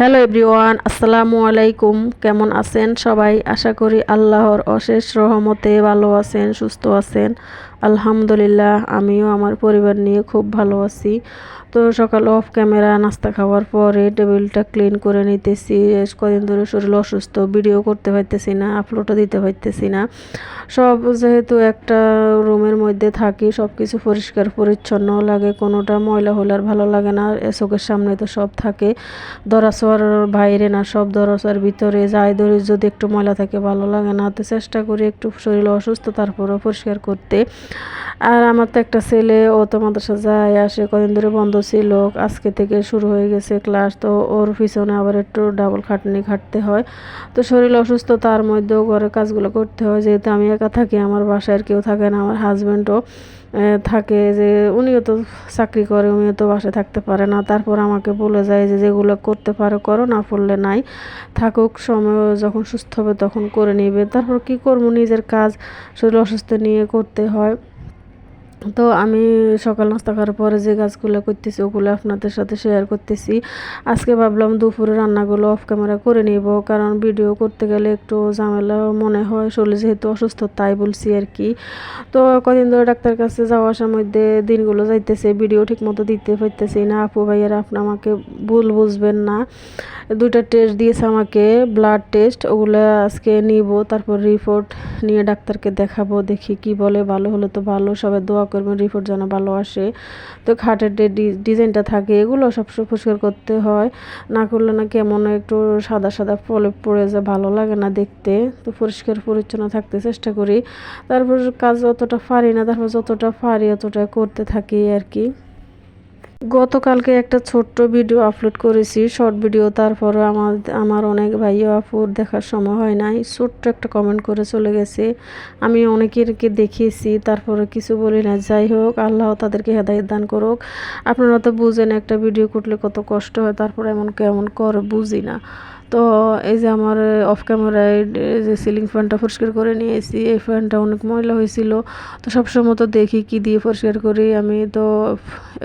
Hello everyone, আসসালামু আলাইকুম। কেমন আছেন সবাই? আশা করি আল্লাহর অশেষ রহমতে ভালো আছেন, সুস্থ আছেন। আলহামদুলিল্লাহ, আমিও আমার পরিবার নিয়ে খুব ভালো আছি। তো সকাল অফ ক্যামেরা নাস্তা খাওয়ার পরে টেবিলটা ক্লিন করে নিতেছি। কদিন ধরে শরীর অসুস্থ ভিডিও করতে পারতেছি না আপলোডও দিতে পারতেছি না। সব যেহেতু একটা রুমের মধ্যে থাকি সব কিছু পরিষ্কার, পরিচ্ছন্ন লাগে, কোনোটা ময়লা হলে আর ভালো লাগে না চোখের সামনে তো সব থাকে। দরাসোয়ার বাইরে না, সব দরাসোয়ার ভিতরে যাই ধরে যদি একটু ময়লা থাকে, ভালো লাগে না। তো চেষ্টা করি একটু শরীর অসুস্থ, তারপরেও পরিষ্কার করতে। আর আমার তো একটা ছেলে, ও তো মাদ্রাসা যায়, আসে, কদিন ধরে বন্ধ ছিল। আজকে থেকে শুরু হয়ে গেছে ক্লাস তো ওর পিছনে আবার একটু ডাবল খাটনি খাটতে হয়। তো শরীর অসুস্থ, তার মধ্যেও ঘরের কাজগুলো করতে হয়। যেহেতু আমি একা থাকি, আমার বাসায় আর কেউ থাকে না, আমার হাজব্যান্ডও থাকে যে উনিও তো চাকরি করে, উনিও তো বাসে থাকতে পারে না। তারপর আমাকে বলে যায় যে যেগুলো করতে পারো, করো, না পড়লে নাই। থাকুক, সময় যখন সুস্থ হবে তখন করে নিবে। তারপর কি করব? নিজের কাজ, শরীর অসুস্থ নিয়ে করতে হয়। তো আমি সকাল নাস্তা করার পরে যে গাছগুলো করতেছি, ওগুলো আপনাদের সাথে শেয়ার করতেছি। আজকে ভাবলাম দুপুরে রান্নাগুলো অফ ক্যামেরা করে নিব, কারণ ভিডিও করতে গেলে একটু ঝামেলা মনে হয়, শরীর যেহেতু অসুস্থ তাই বলছি আর কি। তো কদিন ধরে ডাক্তার কাছে যাওয়া আসার মধ্যে দিনগুলো যাইতেছে ভিডিও ঠিক মতো দিতে পারতেছি না। আপু ভাইয়ারা আপনি আমাকে ভুল বুঝবেন না। দুইটা টেস্ট দিয়েছে আমাকে ব্লাড টেস্ট ওগুলো আজকে নিব, তারপর রিপোর্ট নিয়ে ডাক্তারকে দেখাবো, দেখি কি বলে, ভালো হলে তো ভালো, সবাই দোয়া করবেন রিপোর্ট যেন ভালো আসে। তো খাটের যে ডিজাইনটা থাকে, এগুলো সব পরিষ্কার করতে হয়। না করলে না কেমন একটু সাদা সাদা ফলে পড়ে যায়, ভালো লাগে না দেখতে। তো পরিষ্কার পরিচ্ছন্ন থাকতে চেষ্টা করি। তারপর কাজ অতটা পারি না, তারপর যতটা পারি অতটা করতে থাকি আর কি। গতকালকে একটা ছোট্ট ভিডিও আপলোড করেছি, শর্ট ভিডিও। তারপরে আমার আমার অনেক ভাইয়া আপুর দেখার সময় হয় নাই। ছোট্ট একটা কমেন্ট করে চলে গেছে। আমি অনেকেরকে দেখিয়েছি তারপরে কিছু বলি না যাই হোক, আল্লাহ তাদেরকে হেদায়ত দান করুক। আপনারা তো বুঝেন একটা ভিডিও করলে কত কষ্ট হয়, তারপরে এমন কেমন করে বুঝি না। তো এই যে আমার অফ ক্যামেরায় যে সিলিং ফ্যানটা পরিষ্কার করে নিয়েছি, এই ফ্যানটা অনেক ময়লা হয়েছিল। তো সবসময় তো দেখি কি দিয়ে পরিষ্কার করি আমি। তো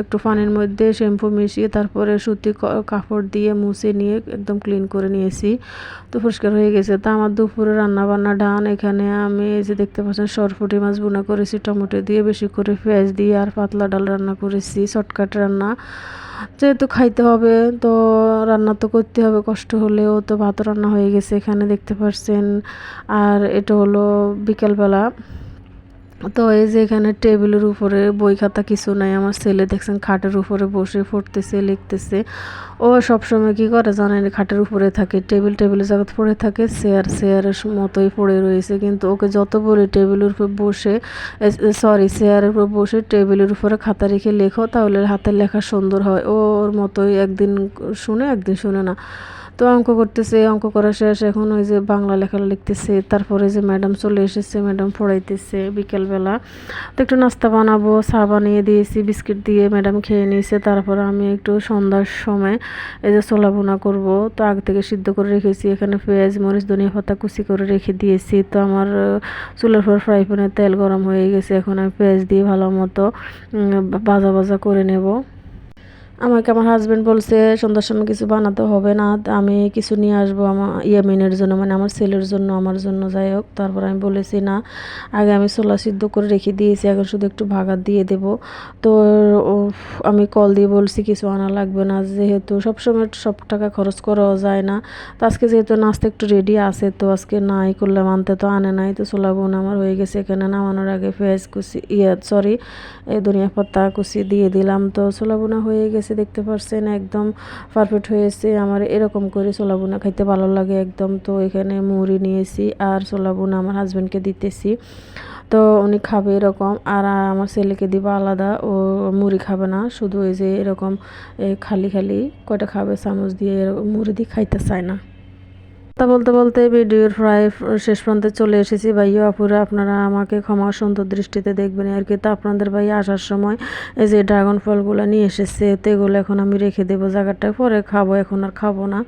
একটু পানির মধ্যে শ্যাম্পু মিশিয়ে তারপরে সুতি কাপড় দিয়ে মুছে নিয়ে একদম ক্লিন করে নিয়েছি। তো পরিষ্কার হয়ে গেছে। তা আমার দুপুরে রান্না বান্না ডান এখানে আমি এই যে দেখতে পাচ্ছেন সরফুটি মাছ বোনা করেছি, টমেটো দিয়ে বেশি করে পেঁয়াজ দিয়ে আর পাতলা ডাল রান্না করেছি শর্টকাট রান্না। যেহেতু খাইতে হবে, তো রান্না তো করতে হবে, কষ্ট হলেও তো ভাত রান্না হয়ে গেছে এখানে, দেখতে পাচ্ছেন আর এটা হলো বিকেলবেলা। তো এই যে এখানে টেবিলের উপরে বই খাতা কিছু নাই, আমার ছেলে দেখছেন খাটের উপরে বসে পড়তেছে, লিখতেছে। ও সবসময় কি করে জানেন, খাটের উপরে থাকে, টেবিল টেবিলের জায়গা পড়ে থাকে, চেয়ার চেয়ারের মতোই পড়ে রয়েছে। কিন্তু ওকে যত বলি টেবিলের উপরে বসে সরি চেয়ারের উপর বসে টেবিলের উপরে খাতা রেখে লেখো, তাহলে হাতের লেখা সুন্দর হয়। ওর মতোই একদিন শুনে একদিন শুনে না। তো অঙ্ক করতেছে, অঙ্ক করা শেষ। এখন ওই যে বাংলা লেখা লিখতেছে, তারপরে যে ম্যাডাম চলে এসেছে ম্যাডাম পড়াইতেছে বিকেলবেলা। তো একটু নাস্তা বানাবো, চা বানিয়ে দিয়েছি, বিস্কিট দিয়ে ম্যাডাম খেয়ে নিয়েছে। তারপর আমি একটু সন্ধ্যার সময় এই যে ছোলা বোনা করব। তো আগে থেকে সিদ্ধ করে রেখেছি। এখানে পেঁয়াজ, মরিচ, ধনিয়া পাতা কুচি করে রেখে দিয়েছি। তো আমার চুলের পর ফ্রাই প্যানে তেল গরম হয়ে গেছে। এখন আমি পেঁয়াজ দিয়ে ভালো মতো ভাজা ভাজা করে নেব। আমাকে আমার হাজব্যান্ড বলছে, সন্ধ্যার সময় কিছু বানাতে হবে না আমি কিছু নিয়ে আসব আমার ইয়ামিনের জন্য মানে আমার ছেলের জন্য, আমার জন্য, যাই হোক। তারপর আমি বলেছি, না, আগে আমি ছোলা সিদ্ধ করে রেখে দিয়েছি, এখন শুধু একটু ভাগাত দিয়ে দেব। তো আমি কল দিয়ে বলছি, কিছু আনা লাগবে না, যেহেতু সবসময় সব টাকা খরচ করাও যায় না। তো আজকে যেহেতু নাস্তা একটু রেডি আছে, তো আজকে নাই করলাম আনতে তো আনে নাই, তো ছোলা বোন আমার হয়ে গেছে, এখানে নামানোর আগে পেঁয়াজ কুচি ইয়ে সরি এই ধনিয়া পাতা কুচি দিয়ে দিলাম, তো ছোলা বোনা হয়ে গেছে। হয়েছে, দেখতে পাচ্ছেন একদম পারফেক্ট হয়েছে। আমার এরকম করে ছোলা বোনা খাইতে ভালো লাগে একদম। তো এখানে মুড়ি নিয়েছি আর ছোলা বোনা আমার হাজব্যান্ডকে দিতেছি। তো উনি খাবে এরকম আর আমার ছেলেকে দিব আলাদা। ও মুড়ি খাবে না, শুধু ওই যে এরকম খালি খালি কয়টা খাবে, চামচ দিয়ে এরকম মুড়ি দিয়ে খাইতে চায় না। কথা বলতে বলতে ভিডিওর প্রায় শেষ প্রান্তে চলে এসেছি। ভাইয়া, আপুরা, আপনারা আমাকে ক্ষমা সুন্দর দৃষ্টিতে দেখবেন। আর কি তো আপনাদের ভাই আসার সময় এই যে ড্রাগন ফলগুলো নিয়ে এসেছে, তো এগুলো এখন আমি রেখে দেবো। জায়গাটায় পরে খাব, এখন আর খাব না।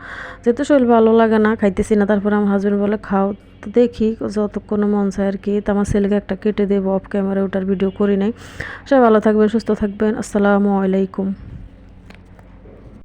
যেহেতু শরীর ভালো লাগে না, খাইতেছি না। তারপরে আমার হাজব্যান্ড বলে, খাও, তো দেখি যতক্ষণ মন চায় আর কি। তো আমার ছেলেকে একটা কেটে দেবো অফ ক্যামেরা ওটার ভিডিও করি নাই। সবাই ভালো থাকবেন, সুস্থ থাকবেন। আসসালামু আলাইকুম।